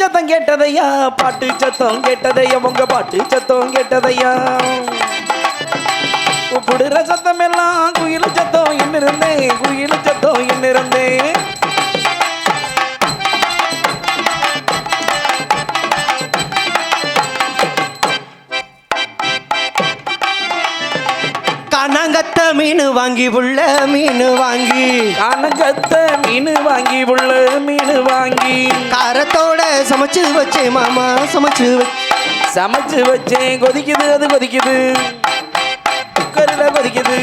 சத்தம் கேட்டதையா? பாட்டு சத்தம் கேட்டதையா? உங்க பாட்டு சத்தம் கேட்டதையா? கூப்பிடுற சத்தம் எல்லாம் குயில் சத்தம் இன்னிருந்தேன் குயில் சத்தம் இன்னிருந்தேன். மீன் வாங்கி உள்ள மீன் வாங்கி. கனகத்த மீன் வாங்கி உள்ள மீன் வாங்கி. காரத்தோட சமைச்சு வச்சே மாமா சமைச்சு சமைச்சு வச்சேன் கொதிக்குது அது கொதிக்குது. குக்கரில் கொதிக்குது.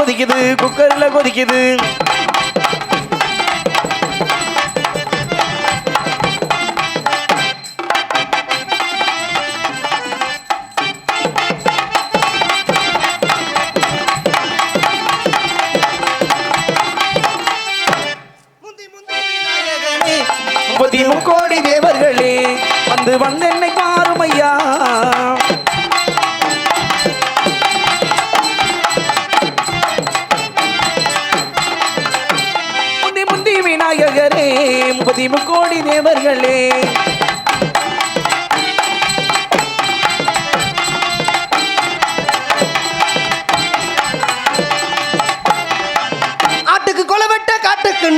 கொதிக்குது குக்கர்ல குக்கரில் கொதிக்குது.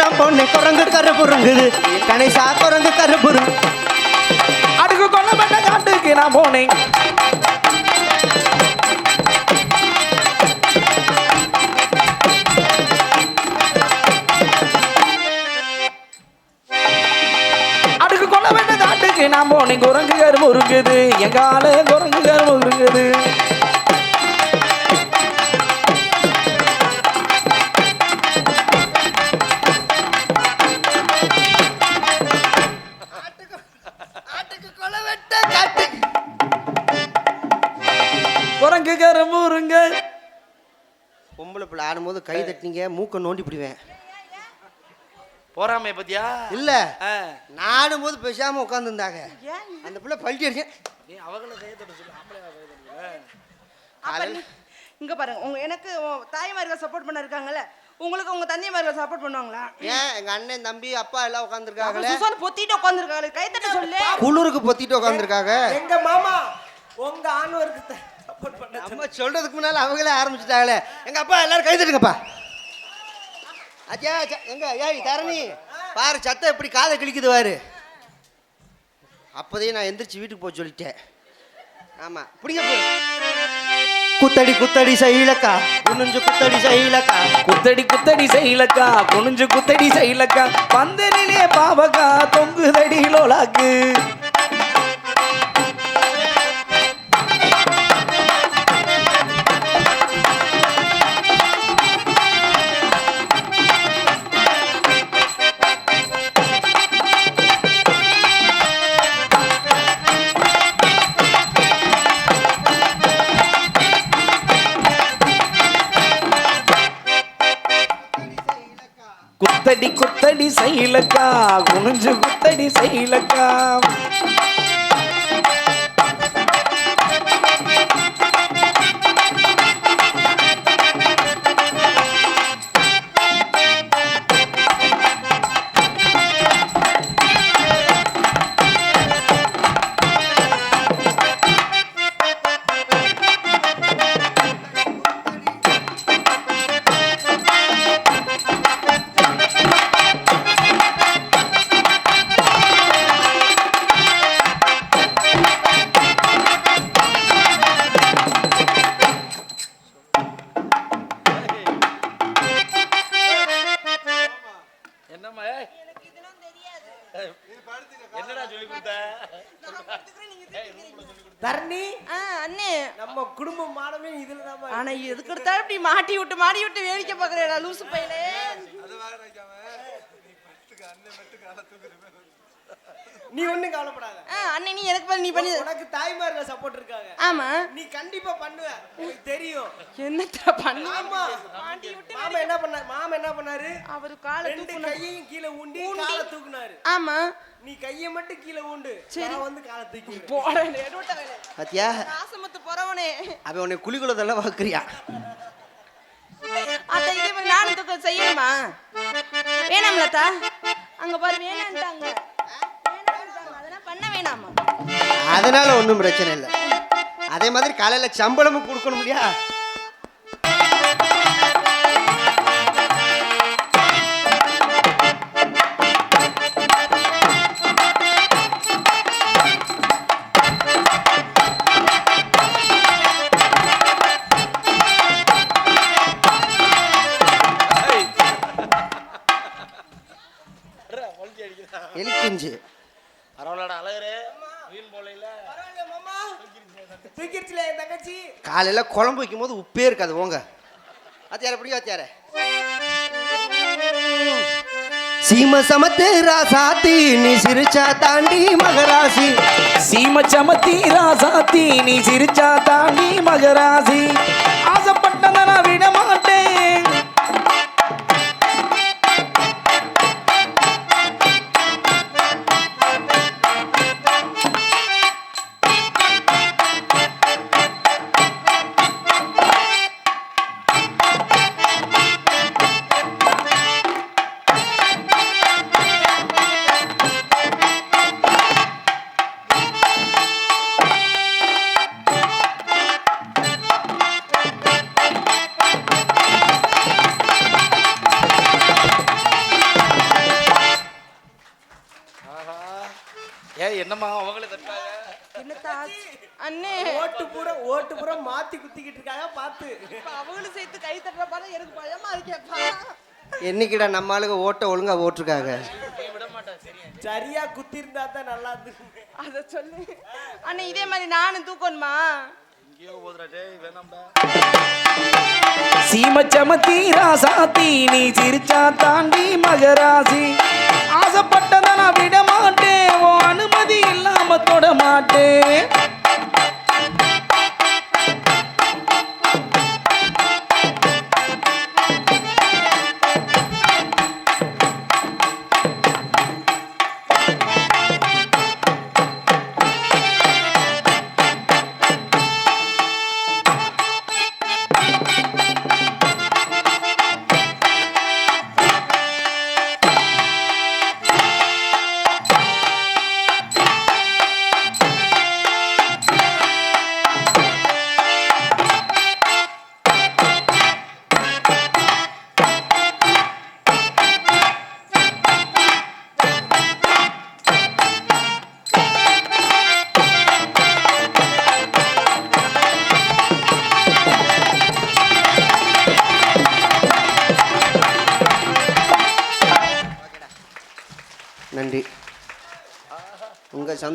காட்டுக்கு பொண்ணு குரங்கு கரு புருங்குது கணேசா குரங்கு கரு புருங்கு அடுக்கு கொல்லப்பட்ட காட்டுக்கு நான் போனேன். அடுக்கு கொல்லப்பட்ட காட்டுக்கு நான் போனேன். குரங்கு கரு இருக்குது எங்கால குரங்கு கரும்பு இருக்குது ஆடும்போது கை தட்டினீங்க மூக்க நோண்டி பிடிவேன். போறாமே பத்தியா? இல்ல ஆ. நாடும்போது பேசாம உட்காந்துருந்தாங்க அந்த பிள்ளை பல்ட்டி அடிச்சு நீ அவங்கள கையத்தட்ட சொல்லு ஆம்பளை அப்ப நீ- இங்க பாருங்க உங்க எனக்கு உன் தாய்மார்கள் சப்போர்ட் பண்ண இருக்காங்கல்ல உங்களுக்கு உங்க தந்தைமார்கள் சப்போர்ட் பண்ணுவாங்களா? ஏன் எங்க அண்ணன் தம்பி அப்பா எல்லாம் அப்ப உட்காந்துருக்காங்களே சுசான் பொத்திட்டு உட்காந்துருக்காங்க கைத்தட்ட சொல்லு. குளிருக்கு பொத்திட்டு உட்காந்துருக்காங்க எங்க மாமா உங்க ஆண்வருக்கு சப்போர்ட் பண்ண நம்ம சொல்றதுக்கு முன்னால அவங்களே ஆரம்பிச்சுட்டாங்களே. எங்க அப்பா எல்லாரும் கை தட்டுங்கப்பா அச்சா எங்க ஏய் தரணி. பாரு சத்தம் எப்படி காதை கிழிக்குது பாரு. அப்போதையும் நான் எந்திரிச்சு வீட்டுக்கு போக சொல்லிட்டேன். ஆமா பிடிங்க குத்தடி குத்தடி சைலக்கா. குனிஞ்சு குத்தடி சைலக்கா. குத்தடி குத்தடி செய்யலக்கா குனிஞ்சு குத்தடி செய்யலக்கா பந்தலிலே பாவக்கா தொங்குதடி லோலாக்கு. குத்தடி குத்தடி செய்யலக்கா குனிஞ்சு குத்தடி செய்யலக்கா மாட்டி விட்டு மாட்டி விட்டு வேடிக்கை பாக்குறேன் லூசு பையலே நீ ஒண்ணும் கவலைப்படாத. ஆ அண்ணே நீ எனக்கு பண்ணி நீ பண்ணி. உனக்கு தாய்மார்கள் சப்போர்ட் இருக்காங்க. ஆமா. நீ கண்டிப்பா பண்ணுவ. எனக்கு தெரியும். என்னத்த பண்ணு ஆமா. மாட்டி விட்டு மாமா என்ன பண்ணாரு மாமா என்ன பண்ணாரு? அவரு காலை ரெண்டு கையையும் கீழே ஊண்டி காலை தூக்குனாரு. ஆமா. நீ கையை மட்டும் கீழே ஊண்டு. நான் வந்து காலை தூக்கி வேலை பாத்தியா? நாசமத்து போறவனே. அவன் உன்னை குழிக்குள்ளதெல்லாம் வாக்குறியா அத்த இதே மாதிரி நானும் தூக்க செய்யணுமா? வேணாம்லத்தா அங்க பாரு வேணான்ட்டாங்க. வேணான்ட்டாங்க. அதெல்லாம் பண்ண வேணாமா? அதனால ஒண்ணும் பிரச்சனை இல்லை. அதே மாதிரி காலையில சம்பளமும் கொடுக்கணும் இல்லையா? பரவாயில்லடா அழகரு. மீன் போலையில. தூக்கிடுச்சுல என் தங்கச்சி. காலையில குழம்பு வைக்கும் போது உப்பே இருக்காது போங்க. வாத்தியார பிடி வாத்தியார. சீம சமத்து ராசாத்தி நீ சிரிச்சா தாண்டி மகராசி. சீம சமத்தி ராசாத்தி நீ சிரிச்சா தாண்டி மகராசி. ஆசைப்பட்டத நான் அண்ணே. ஓட்டு பூரா ஓட்டு பூரா மாத்தி குத்திக்கிட்டு இருக்காங்க பார்த்து இப்ப அவங்களும் சேர்த்து கை தட்டுற பாரு எனக்கு பயமா இருக்கேப்பா என்னைக்குடா நம்ம ஆளுங்க ஓட்ட ஒழுங்கா ஓட்டிருக்காங்க? விட மாட்டேன் சரியா சரியா குத்தி இருந்தா தான் நல்லா இருந்து அத சொல்லு. அண்ணே இதே மாதிரி நானும் தூக்கணுமா? எங்கேயோ சீம சமத்தி ராசாத்தி நீ சிரிச்சா தாண்டி மகராசி. ஆசைப்பட்டதை நான் விட மாட்டேன் உன் அனுமதி இல்லாம தொட மாட்டேன்.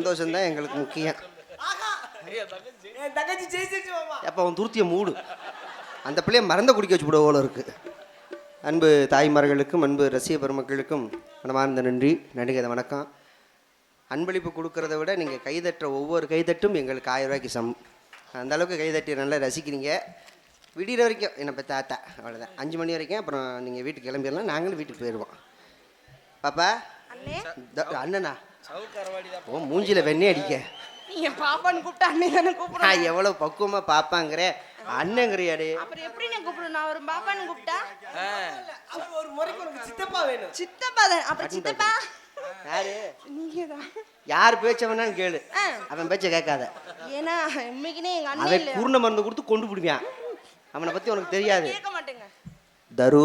சந்தோஷம் தான் எங்களுக்கு முக்கியம். அப்போ அவன் துருத்திய மூடு. அந்த பிள்ளைய மறந்த குடிக்க வச்சு போல இருக்கு. அன்பு தாய்மார்களுக்கும் அன்பு ரசிக பெருமக்களுக்கும் மனமார்ந்த நன்றி நடிகத வணக்கம். அன்பளிப்பு கொடுக்கறத விட நீங்கள் கைதட்டுற ஒவ்வொரு கைதட்டும் எங்களுக்கு ஆயிரம் ரூபாய்க்கு சம். அந்த அளவுக்கு கைதட்டி நல்லா ரசிக்கிறீங்க. விடிகிற வரைக்கும் என்னை பற்றி தாத்தா அவ்வளோதான் அஞ்சு மணி வரைக்கும் அப்புறம் நீங்கள் வீட்டுக்கு கிளம்பிடலாம் நாங்களும் வீட்டுக்கு போயிடுவோம் பாப்பா அண்ணனா? ஓ மூஞ்சில வெண்ணெய் அடிக்க. நீ என் பாப்பான்னு கூப்பிட்டா அண்ணே தானே கூப்பிடுறேன் நான் எவ்வளோ பக்குவமாக பார்ப்பாங்கிற அண்ணங்கிறியாடே? அப்புறம் எப்படி நான் கூப்பிடுவேன்? நான் ஒரு பாப்பான்னு கூப்பிட்டா? அவர் ஒரு முறைக்கு உனக்கு சித்தப்பா வேணும். சித்தப்பா தான். அப்புறம் சித்தப்பா? யாரு? நீங்க தான் யார் பேச்ச வேணாலும் கேளு. அவன் பேச்ச கேட்காத. ஏன்னா இன்னைக்குனே எங்க அண்ணன் அவன் பூர்ண மருந்து கொடுத்து கொண்டு விடுவான். அவனை பத்தி உனக்கு தெரியாது. கேட்க மாட்டேங்க. தரு.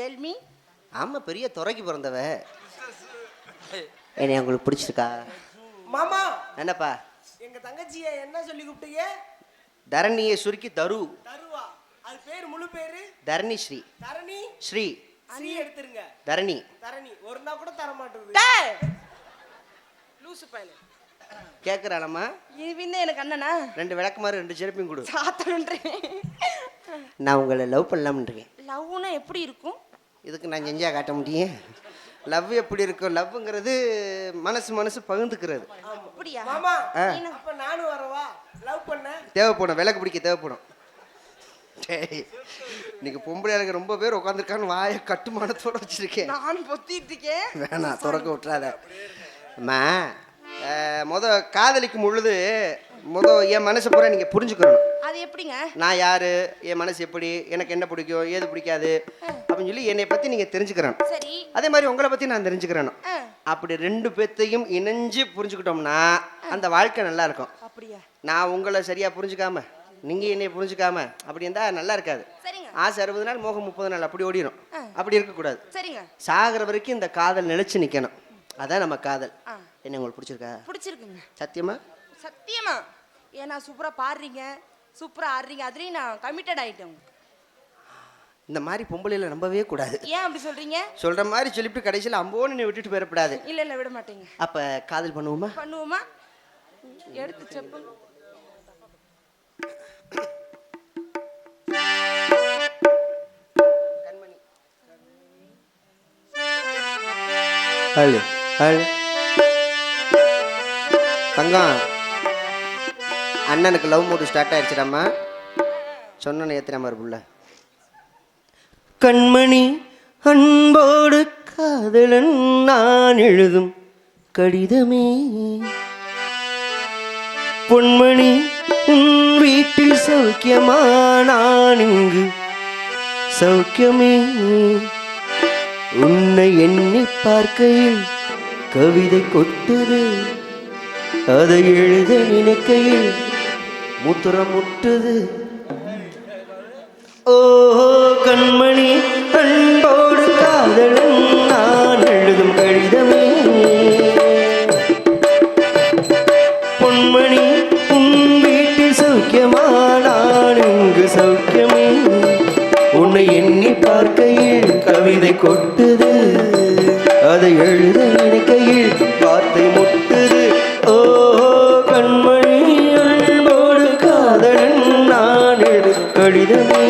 டெல்மி ஆமா பெரிய துறைக்கு பிறந்தவ. என்னை உங்களுக்கு பிடிச்சிருக்கா? மாமா! என்னப்பா? எங்க தங்கச்சிய என்ன சொல்லி கூப்பிட்டீங்க? தரணியை சுருக்கி தரு. தருவா. அது பேர் முழு பேரு? தரணி ஸ்ரீ. தரணி? ஸ்ரீ. ஸ்ரீ எடுத்துருங்க. தரணி. தரணி. ஒரு நாள் கூட தர மாட்டேங்குது. டேய் லூசு பையல. கேட்குறானம்மா இவன் எனக்கு அண்ணனா? ரெண்டு விளக்குமாறு ரெண்டு செருப்பையும் கொடு. சாத்தனுன்றேன் நான் உங்களை லவ் பண்ணலாம்ன்றேன் லவ்னா எப்படி இருக்கும்? இதுக்கு நான் செஞ்சா காட்ட முடியும்? லவ் எப்படி இருக்கும்? லவ்ங்கிறது மனசு மனசு பகிர்ந்துக்கிறது. அப்படியா? மாமா ஆ. அப்ப நானும் வரவா? லவ் பண்ண? தேவைப்படும். விளக்கு பிடிக்க தேவைப்படும். டேய் இன்னைக்கு பொம்பளை ஆளுங்க ரொம்ப பேர் உட்காந்துருக்கான்னு வாயை கட்டுமானத்தோட வச்சிருக்கேன். நானும் பொத்திட்டு இருக்கேன். வேணாம் திறக்க விட்டுறாத. அம்மா முத காதலிக்கும் பொழுது முத என் மனசை பூரா நீங்கள் புரிஞ்சுக்கணும். அது எப்படிங்க? நான் யாரு? என் மனசு எப்படி? எனக்கு என்ன பிடிக்கும்? ஏது பிடிக்காது? அப்படின்னு சொல்லி என்னை பற்றி நீங்கள் தெரிஞ்சுக்கிறேன் சரி. அதே மாதிரி உங்களை பற்றி நான் தெரிஞ்சுக்கிறேன் அப்படி ரெண்டு பேர்த்தையும் இணைஞ்சு புரிஞ்சுக்கிட்டோம்னா அந்த வாழ்க்கை நல்லா இருக்கும். அப்படியா? நான் உங்களை சரியாக புரிஞ்சுக்காம நீங்கள் என்னை புரிஞ்சுக்காம அப்படி இருந்தால் நல்லா இருக்காது. ஆசை அறுபது நாள் மோகம் முப்பது நாள் அப்படி ஓடிடும் அப்படி இருக்கக்கூடாது. சரிங்க. சாகிற வரைக்கும் இந்த காதல் நிலைச்சு நிற்கணும் அதான் நம்ம காதல். என்ன உங்களுக்கு பிடிச்சிருக்கா? பிடிச்சிருக்குங்க. சத்தியமா? சத்தியமா. ஏன்னா சூப்பரா பாடுறீங்க. சூப்பரா ஆடுறீங்க. அதுலயும் நான் கமிட்டட் ஆயிட்டேன். இந்த மாதிரி பொம்பளையில நம்பவே கூடாது. ஏன் அப்படி சொல்றீங்க? சொல்ற மாதிரி சொல்லிட்டு கடைசியில் அம்போன்னு நீ விட்டுட்டு போயிடக்கூடாது. இல்ல இல்ல விட மாட்டேங்க. அப்ப காதல் பண்ணுவோமா? பண்ணுவோமா? எடுத்து செப்பு. Hello hello. தங்கம். அண்ணனுக்கு லவ் மூடு ஸ்டார்ட் ஆயிடுச்சுடாமா சொன்னேன்னு ஏத்துற மாதிரி புள்ள. கண்மணி அன்போடு காதலன் நான் எழுதும் கடிதமே. பொன்மணி உன் வீட்டில் சௌக்கியமா நான் இங்கு சௌக்கியமே. உன்னை எண்ணி பார்க்கையில் கவிதை கொட்டுது அதை எழுத நினைக்கையில் முத்துரம் முட்டுது ஓ கண்மணி அன்போடு காதலும் நான் எழுதும் கடிதமே. பொன்மணி உன் வீட்டில் சௌக்கியமா நான் இங்கு சௌக்கியமே. உன்னை எண்ணி பார்க்கையில் கவிதை கொட்டுது. எளிதுமே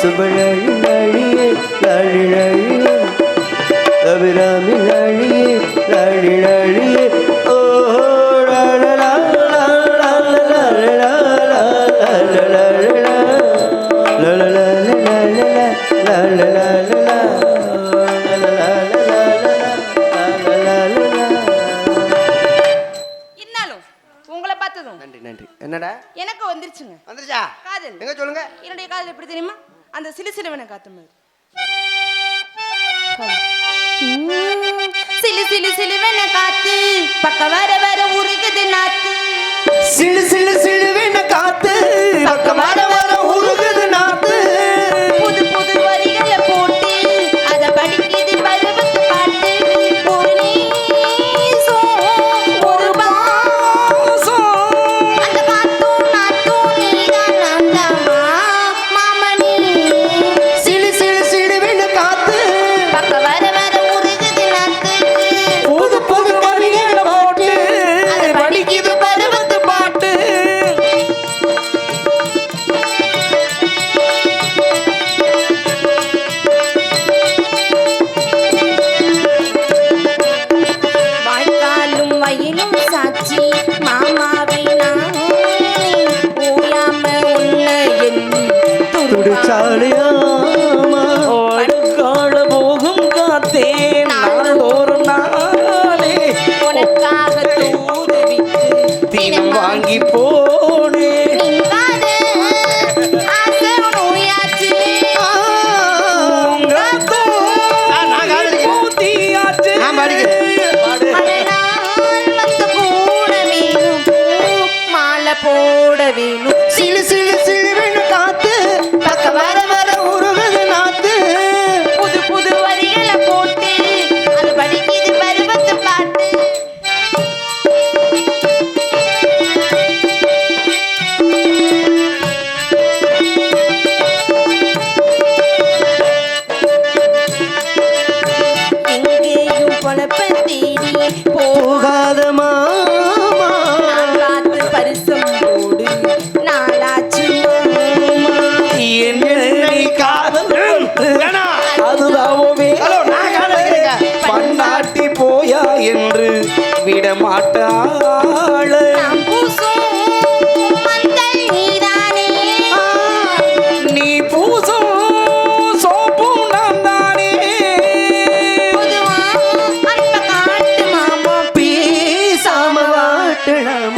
லா லா இருந்தாலும் உங்களை பார்த்ததும். நன்றி நன்றி. என்னடா? எனக்கு வந்துருச்சுங்க. வந்துருச்சா? காதல். எங்க சொல்லுங்க? என்னுடைய காதல் எப்படி தெரியுமா? அந்த சிலு சிலுவனை காத்த மாதிரி சிலு சிலு சிலுவனை காத்து பக்க வர வர உருகுது நாத்து. சிலு சிலு சிலுவென காத்து பக்கம் வர வர உருகுது நாத்து. புது போட வேணும் சிலு சிலு சிலுவென களமா